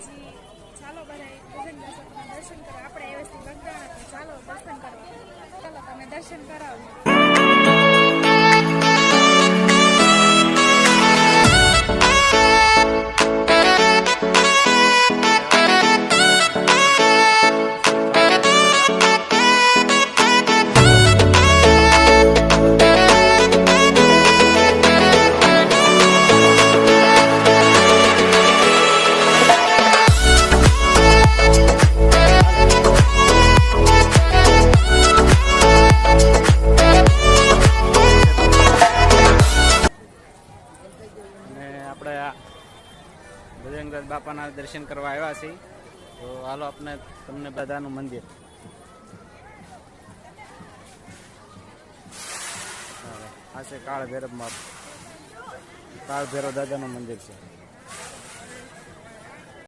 માતાજી ચાલો બધા ભજન દર્શન કરો આપણે એ વસ્તુ લગડાણા તો ચાલો દર્શન કરો ચાલો તમે દર્શન કરાવો. આપણે આ બજરંગદાસ બાપાના દર્શન કરવા આવ્યા છીએ. તો હાલો આપણે તમને બધાનું મંદિર. આ છે કાળ ભૈરવ કાળ ભૈરવ દાદાનું મંદિર છે.